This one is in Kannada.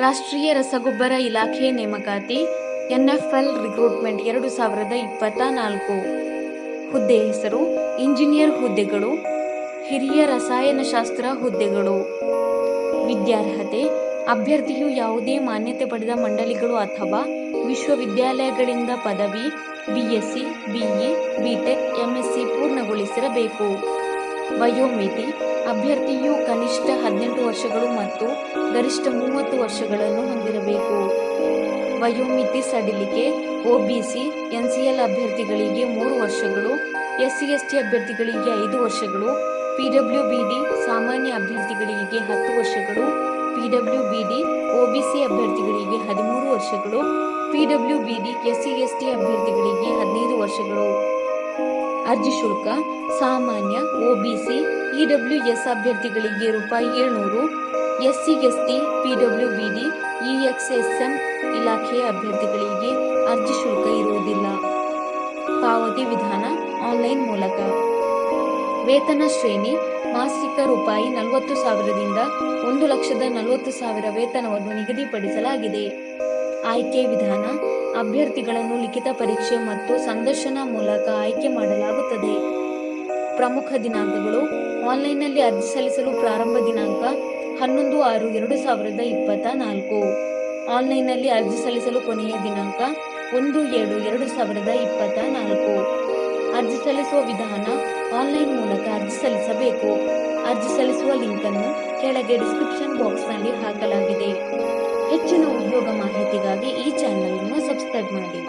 ರಾಷ್ಟ್ರೀಯ ರಸಗೊಬ್ಬರ ಇಲಾಖೆ ನೇಮಕಾತಿ, ಎನ್ಎಫ್ಎಲ್ ರಿಕ್ರೂಟ್ಮೆಂಟ್ ಎರಡು ಸಾವಿರದ ಇಪ್ಪತ್ತ ನಾಲ್ಕು ಹುದ್ದೆ ಹೆಸರು, ಇಂಜಿನಿಯರ್ ಹುದ್ದೆಗಳು, ಹಿರಿಯ ರಸಾಯನಶಾಸ್ತ್ರ ಹುದ್ದೆಗಳು. ವಿದ್ಯಾರ್ಹತೆ, ಅಭ್ಯರ್ಥಿಯು ಯಾವುದೇ ಮಾನ್ಯತೆ ಪಡೆದ ಮಂಡಳಿಗಳು ಅಥವಾ ವಿಶ್ವವಿದ್ಯಾಲಯಗಳಿಂದ ಪದವಿ, ಬಿಎಸ್ಸಿ ಬಿಇ ಬಿಟೆಕ್ ಎಂಎಸ್ಸಿ ಪೂರ್ಣಗೊಳಿಸಿರಬೇಕು. ವಯೋಮಿತಿ, ಅಭ್ಯರ್ಥಿಯು ಕನಿಷ್ಠ ಹದಿನೆಂಟು ವರ್ಷಗಳು ಮತ್ತು ಗರಿಷ್ಠ ಮೂವತ್ತು ವರ್ಷಗಳನ್ನು ಹೊಂದಿರಬೇಕು. ವಯೋಮಿತಿ ಸಡಿಲಿಕೆ, ಒಬಿಸಿ, ಎನ್ಸಿಎಲ್ ಅಭ್ಯರ್ಥಿಗಳಿಗೆ ಮೂರು ವರ್ಷಗಳು ಎಸ್ಸಿ ಎಸ್ಟಿ ಅಭ್ಯರ್ಥಿಗಳಿಗೆ ಐದು ವರ್ಷಗಳು, ಪಿಡಬ್ಲ್ಯೂಬಿಡಿ ಸಾಮಾನ್ಯ ಅಭ್ಯರ್ಥಿಗಳಿಗೆ ಹತ್ತು ವರ್ಷಗಳು, ಪಿಡಬ್ಲ್ಯೂಬಿಡಿ, ಒಬಿಸಿ ಅಭ್ಯರ್ಥಿಗಳಿಗೆ ಹದಿಮೂರು ವರ್ಷಗಳು, ಪಿಡಬ್ಲ್ಯೂಬಿಡಿ ಎಸ್ಸಿ ಎಸ್ಟಿ ಅಭ್ಯರ್ಥಿಗಳಿಗೆ ಹದಿನೈದು ವರ್ಷಗಳು. ಅರ್ಜಿ ಶುಲ್ಕ, ಸಾಮಾನ್ಯ, ಒಬಿಸಿ, ಇಡಬ್ಲ್ಯೂಎಸ್ ಅಭ್ಯರ್ಥಿಗಳಿಗೆ ರೂಪಾಯಿ ಏಳ್ನೂರು, ಎಸ್ಸಿ, ಎಸ್ಟಿ, ಪಿಡಬ್ಲ್ಯೂಬಿಡಿ, ಇಎಕ್ಸ್ಎಸ್ಎಂ ಇಲಾಖೆಯ ಅಭ್ಯರ್ಥಿಗಳಿಗೆ ಅರ್ಜಿ ಶುಲ್ಕ ಇರುವುದಿಲ್ಲ. ಪಾವತಿ ವಿಧಾನ ಆನ್ಲೈನ್ ಮೂಲಕ. ವೇತನ ಶ್ರೇಣಿ, ಮಾಸಿಕ ರೂಪಾಯಿ ನಲವತ್ತು ಸಾವಿರದಿಂದ ಒಂದು ಲಕ್ಷದ ನಲವತ್ತು ಸಾವಿರ ವೇತನವನ್ನು ನಿಗದಿಪಡಿಸಲಾಗಿದೆ. ಆಯ್ಕೆ ವಿಧಾನ. ಅಭ್ಯರ್ಥಿಗಳನ್ನು ಲಿಖಿತ ಪರೀಕ್ಷೆ ಮತ್ತು ಸಂದರ್ಶನ ಮೂಲಕ ಆಯ್ಕೆ ಮಾಡಲಾಗುತ್ತದೆ. ಪ್ರಮುಖ ದಿನಾಂಕಗಳು. ಆನ್ಲೈನ್ನಲ್ಲಿ ಅರ್ಜಿ ಸಲ್ಲಿಸಲು ಪ್ರಾರಂಭ ದಿನಾಂಕ ಹನ್ನೊಂದು ಆರು ಎರಡು ಸಾವಿರದ ಇಪ್ಪತ್ತ ನಾಲ್ಕು ಆನ್ಲೈನ್ನಲ್ಲಿ ಅರ್ಜಿ ಸಲ್ಲಿಸಲು ಕೊನೆಯ ದಿನಾಂಕ ಒಂದು ಏಳು ಎರಡು ಸಾವಿರದ ಇಪ್ಪತ್ತ ನಾಲ್ಕು ಅರ್ಜಿ ಸಲ್ಲಿಸುವ ವಿಧಾನ. ಆನ್ಲೈನ್ ಮೂಲಕ ಅರ್ಜಿ ಸಲ್ಲಿಸಬೇಕು. ಅರ್ಜಿ ಸಲ್ಲಿಸುವ ಲಿಂಕನ್ನು ಕೆಳಗೆ ಡಿಸ್ಕ್ರಿಪ್ಷನ್ ಬಾಕ್ಸ್ನಲ್ಲಿ ಹಾಕಲಾಗಿದೆ. ಹೆಚ್ಚಿನ ಉದ್ಯೋಗ ಮಾಹಿತಿಗಾಗಿ ಈ ಚಾನಲ್ ಅನ್ನು ಸಬ್ಸ್ಕ್ರೈಬ್ ಮಾಡಿ